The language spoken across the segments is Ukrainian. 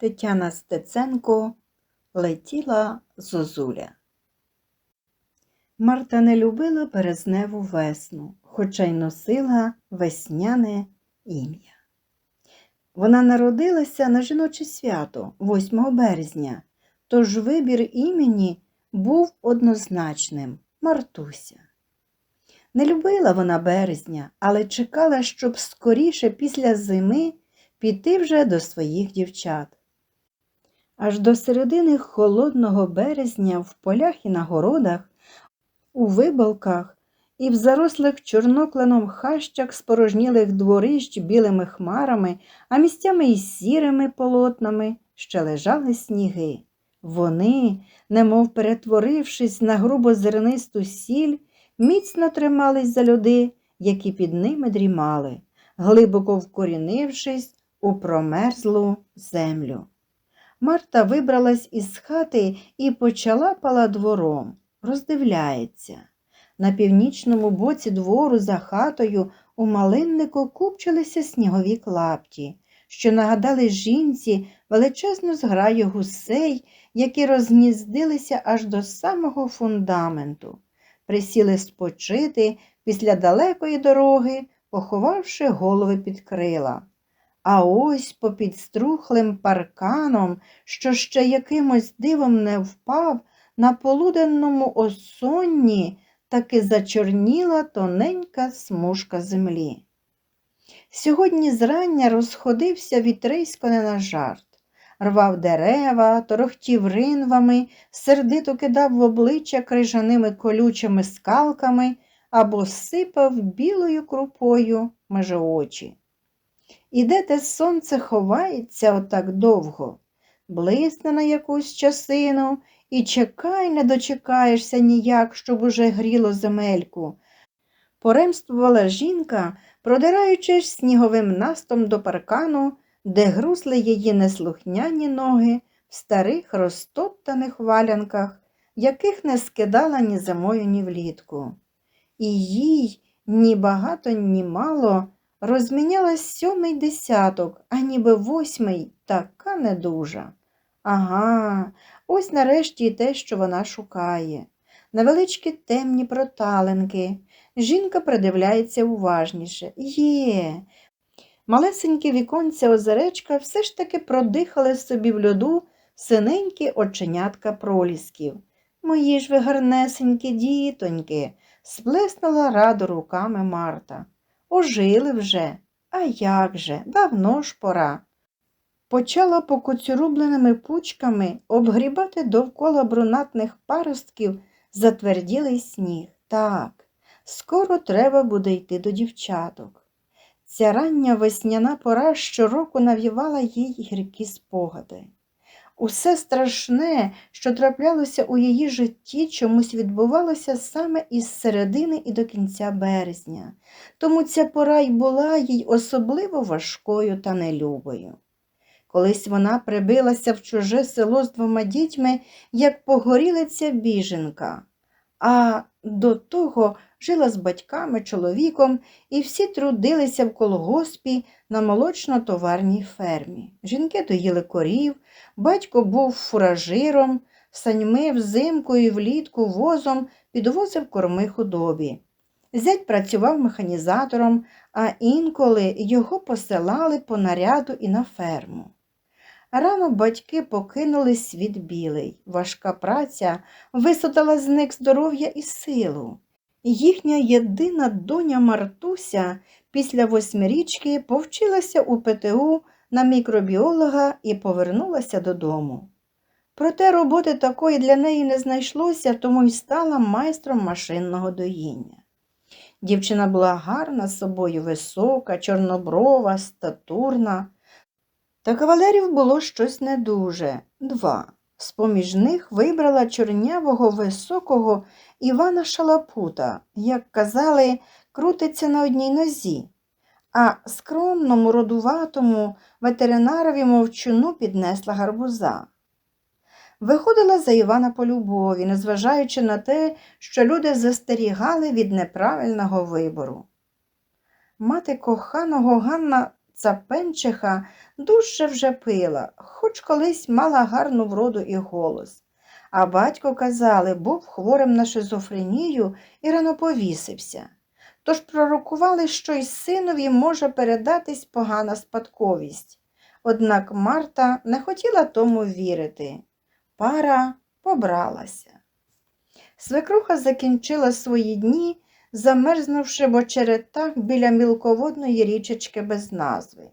Тетяна Стеценко летіла зозуля. Марта не любила березневу весну, хоча й носила весняне ім'я. Вона народилася на жіноче свято 8 березня, тож вибір імені був однозначним Мартуся. Не любила вона березня, але чекала, щоб скоріше після зими піти вже до своїх дівчат. Аж до середини холодного березня в полях і на городах, у вибалках і в зарослих чорнокленом хащах спорожнілих дворищ білими хмарами, а місцями й сірими полотнами ще лежали сніги. Вони, немов перетворившись на грубо зернисту сіль, міцно тримались за люди, які під ними дрімали, глибоко вкорінившись у промерзлу землю. Марта вибралась із хати і почала пала двором, роздивляється. На північному боці двору за хатою у малиннику купчилися снігові клапті, що нагадали жінці величезну зграю гусей, які розгніздилися аж до самого фундаменту, присіли спочити після далекої дороги, поховавши голови під крила. А ось попід струхлим парканом, що ще якимось дивом не впав, на полуденному осонні таки зачорніла тоненька смужка землі. Сьогодні зрання розходився вітрисько не на жарт, рвав дерева, торохтів ринвами, сердито кидав в обличчя крижаними колючими скалками або сипав білою крупою меже очі. І де те сонце ховається отак довго, блисне на якусь часину і чекай, не дочекаєшся ніяк, щоб уже гріло земельку. Поремствувала жінка, продираючись сніговим настом до паркану, де грусли її неслухняні ноги в старих розтоптаних валянках, яких не скидала ні зимою, ні влітку. І їй ні багато, ні мало розмінялась сьомий десяток, а ніби восьмий така недужа. Ага, ось нарешті й те, що вона шукає. Невеличкі темні проталинки. Жінка придивляється уважніше. Є. Малесенькі віконця озеречка все ж таки продихали собі в льоду синенькі оченятка пролісків. Мої ж ви гарнесенькі дітоньки, сплеснула радо руками Марта. Ожили вже, а як же, давно ж пора. Почала покоцюрубленими пучками обгрібати довкола брунатних паростків затверділий сніг. Так, скоро треба буде йти до дівчаток. Ця рання весняна пора щороку навівала їй гіркі спогади. Усе страшне, що траплялося у її житті, чомусь відбувалося саме із середини і до кінця березня, тому ця пора й була їй особливо важкою та нелюбою. Колись вона прибилася в чуже село з двома дітьми, як погорілиця біженка, а до того жила з батьками, чоловіком, і всі трудилися в колгоспі на молочно-товарній фермі. Жінки доїли корів, батько був фуражиром, саньми взимку і влітку возом підвозив корми худобі. Зять працював механізатором, а інколи його посилали по наряду і на ферму. Рано батьки покинули світ білий. Важка праця висотала з них здоров'я і силу. Їхня єдина доня Мартуся після восьмирічки повчилася у ПТУ на мікробіолога і повернулася додому. Проте роботи такої для неї не знайшлося, тому й стала майстром машинного доїння. Дівчина була гарна з собою, висока, чорноброва, статурна. Та кавалерів було щось не дуже два. З-поміж них вибрала чорнявого високого Івана Шалапута, як казали, крутиться на одній нозі, а скромному, родуватому ветеринарові мовчуну піднесла гарбуза. Виходила за Івана по любові, незважаючи на те, що люди застерігали від неправильного вибору. Мати коханого Ганна Цапенчиха дуже вже пила, хоч колись мала гарну вроду і голос. А батько, казали, був хворим на шизофренію і рано повісився. Тож пророкували, що й синові може передатись погана спадковість. Однак Марта не хотіла тому вірити. Пара побралася. Свекруха закінчила свої дні, замерзнувши в очеретах біля мілководної річечки без назви.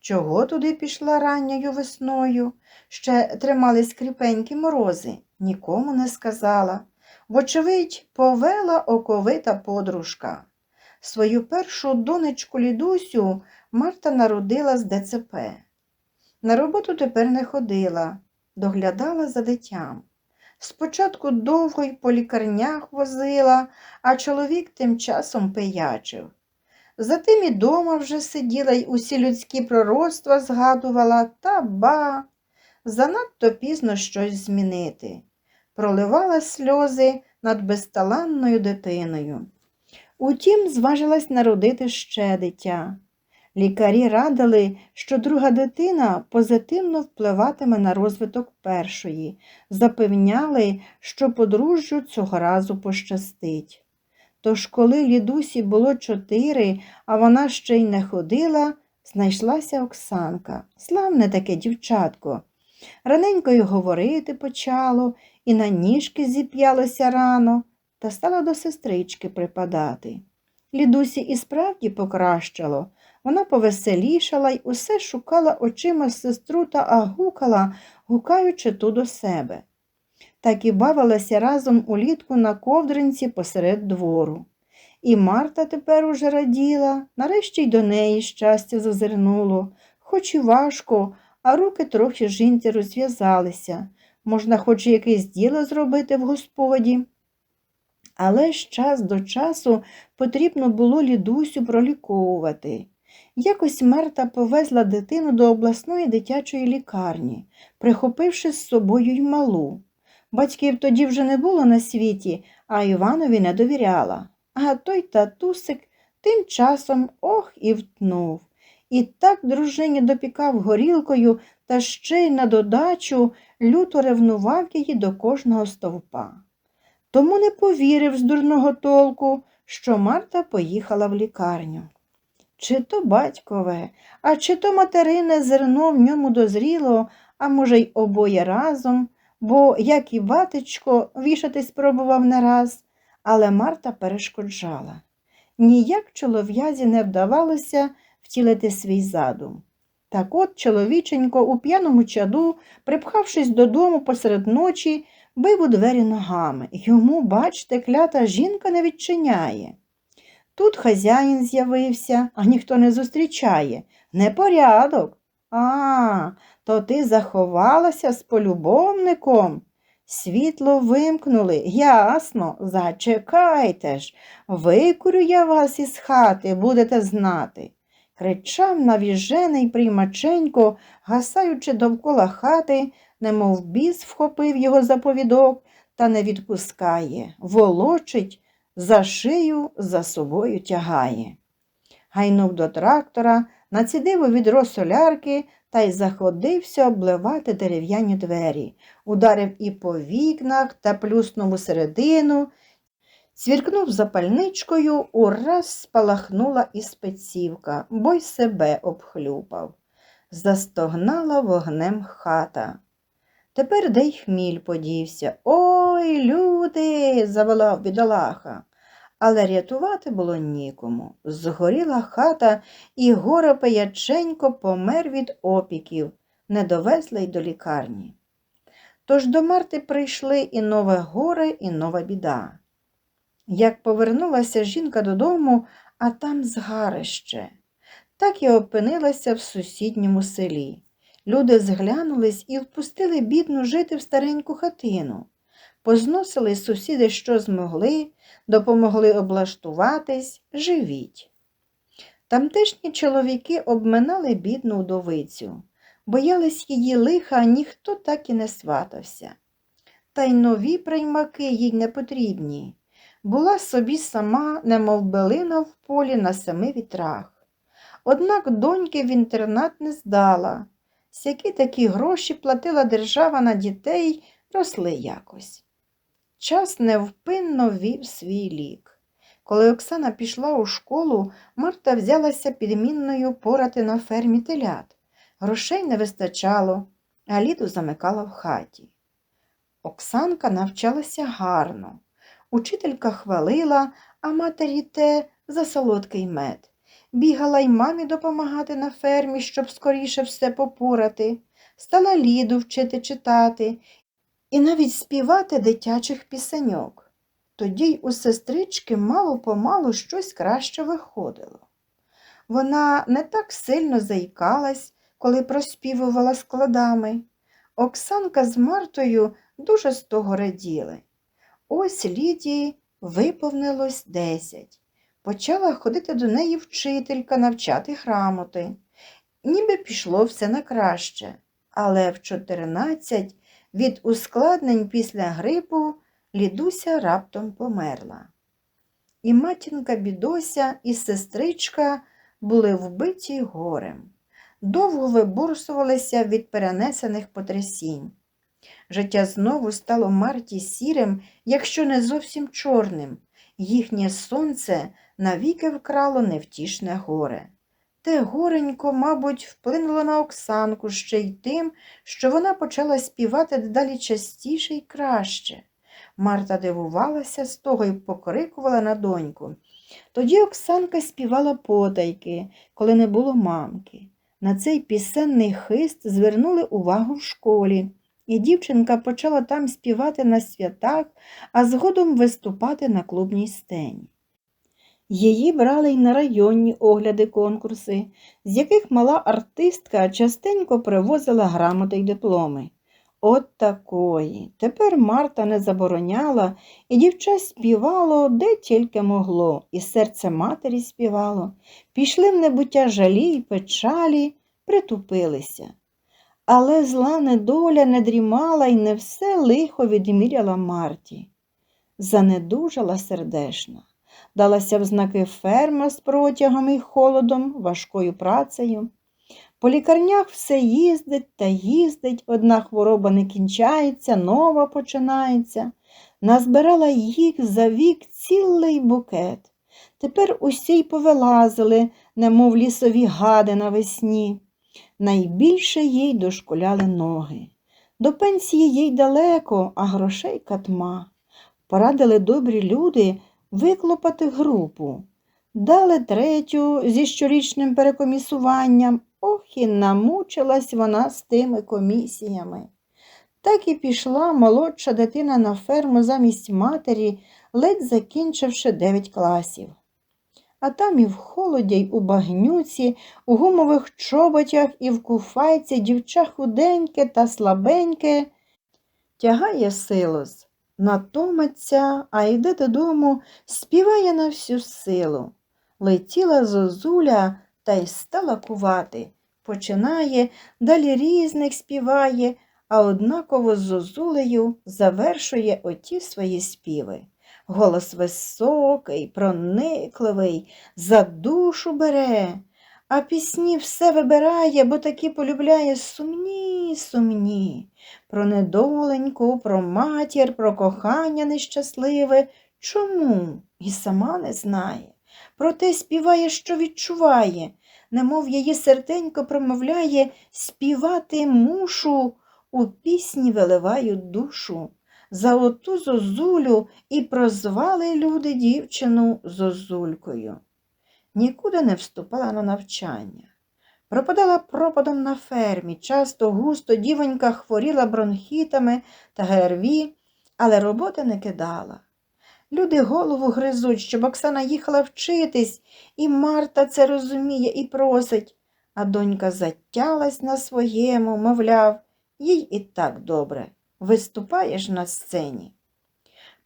Чого туди пішла ранньою весною? Ще тримались кріпенькі морози, нікому не сказала. Вочевидь, повела оковита подружка. Свою першу донечку Лідусю Марта народила з ДЦП. На роботу тепер не ходила, доглядала за дитям. Спочатку довго й по лікарнях возила, а чоловік тим часом пиячив. Затим і дома вже сиділа й усі людські пророцтва згадувала, та ба, занадто пізно щось змінити. Проливала сльози над безталанною дитиною. Утім, зважилась народити ще дитя. Лікарі радили, що друга дитина позитивно впливатиме на розвиток першої, запевняли, що подружжю цього разу пощастить. Тож, коли Лідусі було чотири, а вона ще й не ходила, знайшлася Оксанка, славне таке дівчатко. Раненько й говорити почало, і на ніжки зіп'ялося рано, та стала до сестрички припадати. Лідусі і справді покращало. Вона повеселішала й усе шукала очима сестру та агукала, гукаючи ту до себе. Так і бавилася разом улітку на ковдринці посеред двору. І Марта тепер уже раділа, нарешті й до неї щастя зазирнуло, хоч і важко, а руки трохи жінці розв'язалися. Можна хоч якесь діло зробити в господі. Але ж час до часу потрібно було Лідусю проліковувати. Якось Марта повезла дитину до обласної дитячої лікарні, прихопивши з собою й малу. Батьків тоді вже не було на світі, а Іванові не довіряла. А той татусик тим часом ох і втнув. І так дружині допікав горілкою та ще й на додачу люто ревнував її до кожного стовпа. Тому не повірив з дурного толку, що Марта поїхала в лікарню. Чи то батькове, а чи то материне зерно в ньому дозріло, а може, й обоє разом, бо, як і батечко, вішатись пробував не раз, але Марта перешкоджала. Ніяк чолов'язі не вдавалося втілити свій задум. Так от чоловіченько у п'яному чаду, припхавшись додому посеред ночі, бив у двері ногами. Йому, бачте, клята жінка не відчиняє. Тут хазяїн з'явився, а ніхто не зустрічає. Непорядок. А, то ти заховалася з полюбовником. Світло вимкнули, ясно, зачекайте ж, викурю я вас із хати, будете знати. Кричав навіжений приймаченько, гасаючи довкола хати, немов біс вхопив його за повідок та не відпускає, волочить, за шию за собою тягає. Гайнув до трактора, націдив у відро солярки та й заходився обливати дерев'яні двері, ударив і по вікнах та плюснув у середину, цвіркнув запальничкою, ураз спалахнула і спецівка, бо й себе обхлюпав. Застогнала вогнем хата. Тепер де й хміль подівся. Ой, люди, заволав бідолаха. Але рятувати було нікому. Згоріла хата, і горе паяченько помер від опіків, не довезли й до лікарні. Тож до Марти прийшли і нове горе, і нова біда. Як повернулася жінка додому, а там згарище, так і опинилася в сусідньому селі. Люди зглянулись і впустили бідну жити в стареньку хатину. Позносили сусіди, що змогли, допомогли облаштуватись, живіть. Тамтешні чоловіки обминали бідну вдовицю, боялись її лиха, ніхто так і не сватався. Та й нові приймаки їй не потрібні. Була собі сама, немов билина в полі на семи вітрах. Однак доньки в інтернат не здала. сякі такі гроші платила держава на дітей, росли якось. Час невпинно вів свій лік. Коли Оксана пішла у школу, Марта взялася підмінною порати на фермі телят. Грошей не вистачало, а ліду замикала в хаті. Оксанка навчалася гарно. Учителька хвалила, а матері те за солодкий мед. Бігала й мамі допомагати на фермі, щоб скоріше все попорати, стала ліду вчити читати і навіть співати дитячих пісеньок. Тоді й у сестрички мало помалу щось краще виходило. Вона не так сильно заїкалась, коли проспівувала складами. Оксанка з Мартою дуже з того раділи. Ось Лідії виповнилось десять. Почала ходити до неї вчителька навчати грамоти. Ніби пішло все на краще, але в чотирнадцять від ускладнень після грипу Лідуся раптом померла. І матінка бідося, і сестричка були вбиті горем. Довго виборсувалися від перенесених потрясінь. Життя знову стало Марті сірим, якщо не зовсім чорним. Їхнє сонце навіки вкрало невтішне горе. Те горенько, мабуть, вплинуло на Оксанку ще й тим, що вона почала співати дедалі частіше й краще. Марта дивувалася з того й покрикувала на доньку. Тоді Оксанка співала потайки, коли не було мамки. На цей пісенний хист звернули увагу в школі, і дівчинка почала там співати на святах, а згодом виступати на клубній сцені. Її брали й на районні огляди конкурси, з яких мала артистка частенько привозила грамоти й дипломи. От такої. Тепер Марта не забороняла, і дівча співало, де тільки могло, і серце матері співало. Пішли в небуття жалі й печалі, притупилися. Але зла недоля не дрімала і не все лихо відміряла Марті. Занедужала сердешна, далася в знаки ферма з протягом і холодом, важкою працею. По лікарнях все їздить та їздить, одна хвороба не кінчається, нова починається. Назбирала їх за вік цілий букет. Тепер усі й повилазили, немов лісові гади навесні. Найбільше їй дошкуляли ноги. До пенсії їй далеко, а грошей катма. Порадили добрі люди виклопати групу. Дали третю зі щорічним перекомісуванням. Ох, і намучилась вона з тими комісіями. Так і пішла молодша дитина на ферму замість матері, ледь закінчивши дев'ять класів. А там і в холоді, й у багнюці, у гумових чоботях і в куфайці дівча худеньке та слабеньке тягає силос, натомиться, а йде додому, співає на всю силу. Летіла зозуля та й стала кувати. Починає, далі різних співає, а однаково з зозулею завершує оті свої співи. Голос високий, проникливий, за душу бере, а пісні все вибирає, бо такі полюбляє сумні, сумні. Про недоленьку, про матір, про кохання нещасливе. Чому? І сама не знає. Проте співає, що відчуває, немов її серденько промовляє співати мушу, у пісні виливаю душу. За оту зозулю і прозвали люди дівчину зозулькою. Нікуди не вступала на навчання. Пропадала пропадом на фермі, часто густо дівонька хворіла бронхітами та ГРВІ, але роботи не кидала. Люди голову гризуть, щоб Оксана їхала вчитись, і Марта це розуміє і просить, а донька затялась на своєму, мовляв, їй і так добре виступаєш на сцені.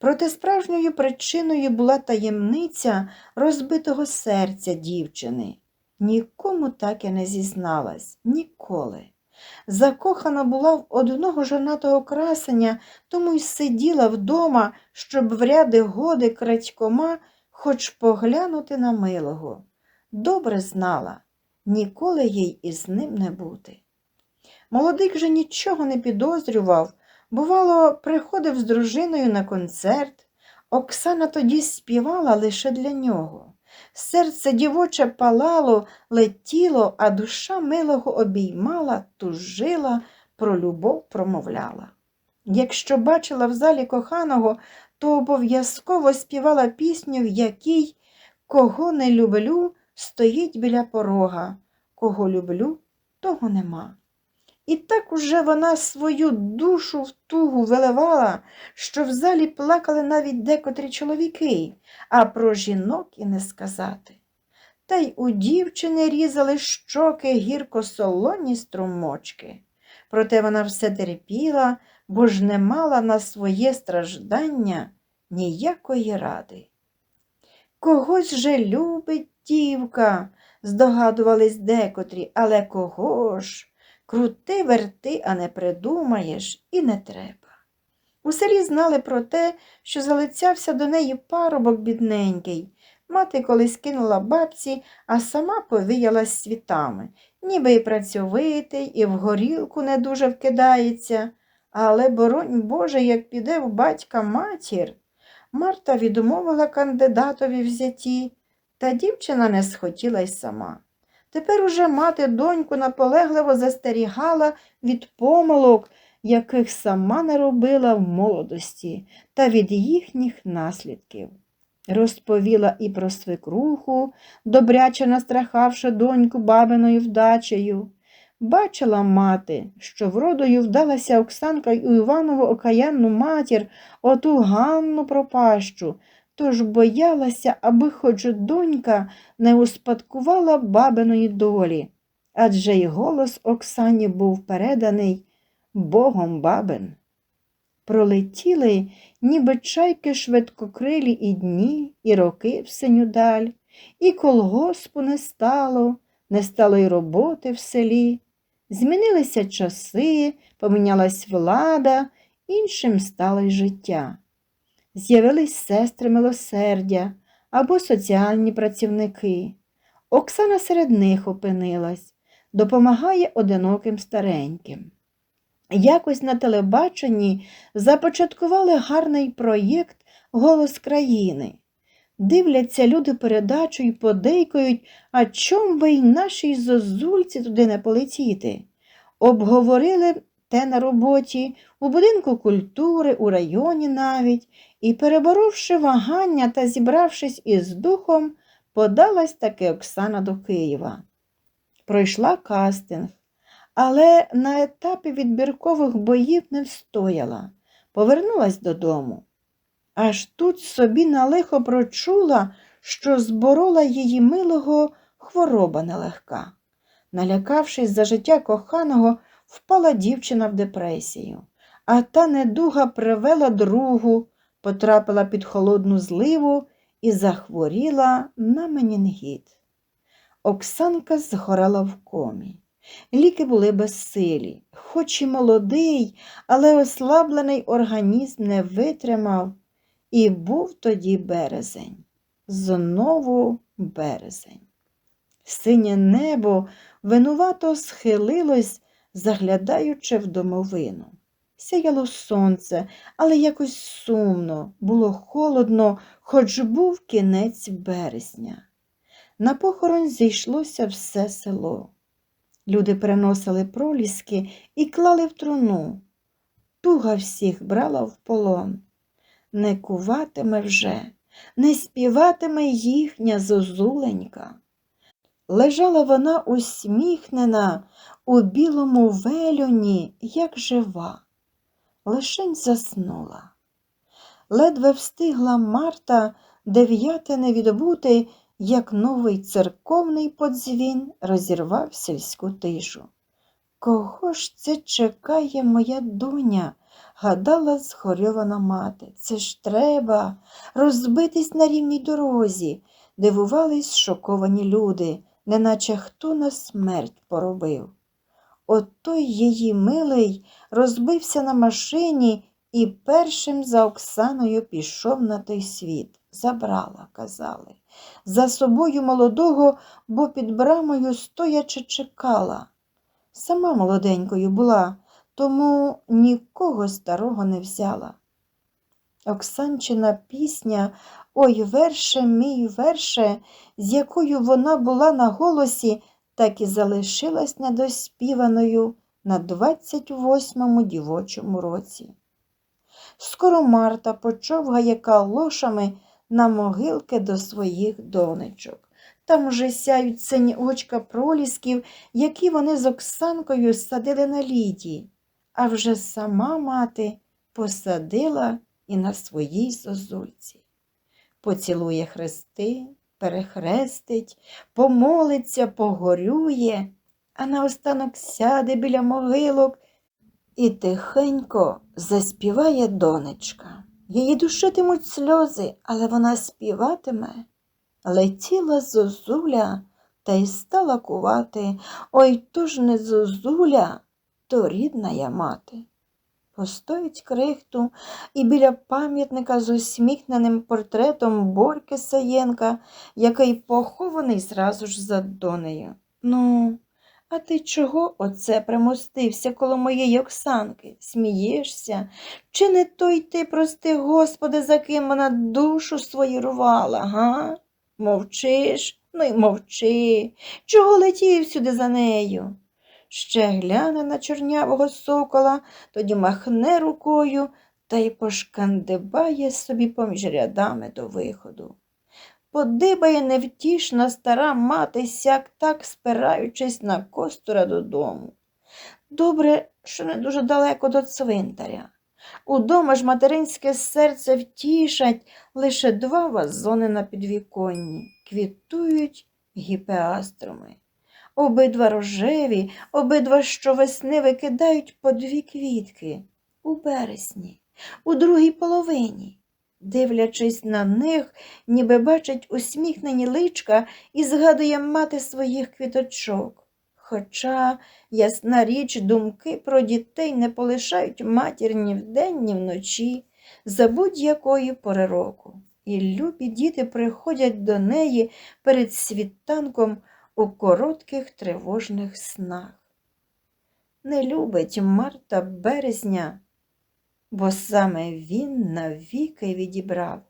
Проте справжньою причиною була таємниця розбитого серця дівчини. Нікому так і не зізналась, ніколи. Закохана була в одного жонатого красення, тому й сиділа вдома, щоб в ряди годи крадькома хоч поглянути на милого. Добре знала, ніколи їй із ним не бути. Молодик же нічого не підозрював. Бувало, приходив з дружиною на концерт. Оксана тоді співала лише для нього. Серце дівоче палало, летіло, а душа милого обіймала, тужила, про любов промовляла. Якщо бачила в залі коханого, то обов'язково співала пісню, в якій кого не люблю, стоїть біля порога, кого люблю, того нема. І так уже вона свою душу в тугу виливала, що в залі плакали навіть декотрі чоловіки, а про жінок і не сказати. Та й у дівчини різали щоки гірко солоні струмочки. Проте вона все терпіла, бо ж не мала на своє страждання ніякої ради. Когось же любить дівка, здогадувались декотрі, але кого ж? Крути верти, а не придумаєш, і не треба. У селі знали про те, що залицявся до неї парубок бідненький. Мати колись кинула бабці, а сама повіялась світами, ніби і працьовитий, і в горілку не дуже вкидається. Але, боронь Боже, як піде в батька матір. Марта відмовила кандидатові в зяті, та дівчина не схотіла й сама. Тепер уже мати доньку наполегливо застерігала від помилок, яких сама не робила в молодості, та від їхніх наслідків. Розповіла і про свекруху, добряче настрахавши доньку бабиною вдачею. Бачила мати, що вродою вдалася Оксанка й у Іванову окаянну матір, оту Ганну пропащу, тож боялася, аби хоч донька не успадкувала бабиної долі, адже й голос Оксані був переданий Богом бабин. Пролетіли, ніби чайки швидкокрилі і дні, і роки в синю даль, і колгоспу не стало, не стало й роботи в селі. Змінилися часи, помінялась влада, іншим стало й життя. З'явились сестри милосердя або соціальні працівники. Оксана серед них опинилась, допомагає одиноким стареньким. Якось на телебаченні започаткували гарний проєкт Голос країни. Дивляться люди передачу і подейкують, а чом би й нашій зозульці туди не полетіти. Обговорили те на роботі, у будинку культури, у районі навіть, і, переборовши вагання та зібравшись із духом, подалась таки Оксана до Києва. Пройшла кастинг, але на етапі відбіркових боїв не встояла, повернулась додому. Аж тут собі на лихо прочула, що зборола її милого хвороба нелегка. Налякавшись за життя коханого, впала дівчина в депресію, а та недуга привела другу, потрапила під холодну зливу і захворіла на менінгіт. Оксанка згорала в комі. Ліки були безсилі, хоч і молодий, але ослаблений організм не витримав. І був тоді березень, знову березень. Синє небо винувато схилилось, заглядаючи в домовину. Сяяло сонце, але якось сумно, було холодно, хоч був кінець березня. На похорон зійшлося все село. Люди приносили проліски і клали в труну. Туга всіх брала в полон не куватиме вже, не співатиме їхня зозуленька. Лежала вона усміхнена у білому вельоні, як жива, лишень заснула. Ледве встигла Марта дев'яте не відбути, як новий церковний подзвін розірвав сільську тишу. Кого ж це чекає моя доня? гадала згорьована мати. Це ж треба розбитись на рівній дорозі, дивувались шоковані люди, неначе хто на смерть поробив. От той її милий розбився на машині і першим за Оксаною пішов на той світ. Забрала, казали, за собою молодого, бо під брамою стоячи чекала. Сама молоденькою була, тому нікого старого не взяла. Оксанчина пісня Ой, верше, мій верше, з якою вона була на голосі, так і залишилась недоспіваною на 28-му дівочому році. Скоро Марта почовгає калошами на могилки до своїх донечок. Там уже сяють сині очка пролісків, які вони з Оксанкою садили на ліді, а вже сама мати посадила і на своїй зозульці. Поцілує хрести, перехрестить, помолиться, погорює, а наостанок сяде біля могилок і тихенько заспіває донечка. Її душитимуть сльози, але вона співатиме. Летіла зозуля та й стала кувати. Ой, то ж не зозуля, то рідна я мати. Постоїть крихту і біля пам'ятника з усміхненим портретом Борьки Саєнка, який похований зразу ж за донею. Ну, а ти чого оце примостився коло моєї Оксанки? Смієшся? Чи не той ти, прости, Господи, за ким вона душу свою рвала, га? Мовчиш? Ну й мовчи. Чого летів сюди за нею? Ще гляне на чорнявого сокола, тоді махне рукою та й пошкандибає собі поміж рядами до виходу. Подибає невтішна стара мати сяк так спираючись на костура додому. Добре, що не дуже далеко до цвинтаря. Удома ж материнське серце втішать лише два вазони на підвіконні, квітують гіпеастроми. Обидва рожеві, обидва щовесни викидають по дві квітки у березні, у другій половині. Дивлячись на них, ніби бачить усміхнені личка і згадує мати своїх квіточок. Хоча, ясна річ, думки про дітей не полишають матір ні вдень, ні вночі, за будь-якої пори року. І любі діти приходять до неї перед світанком у коротких тривожних снах. Не любить Марта березня, бо саме він навіки відібрав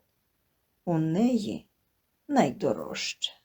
у неї найдорожче.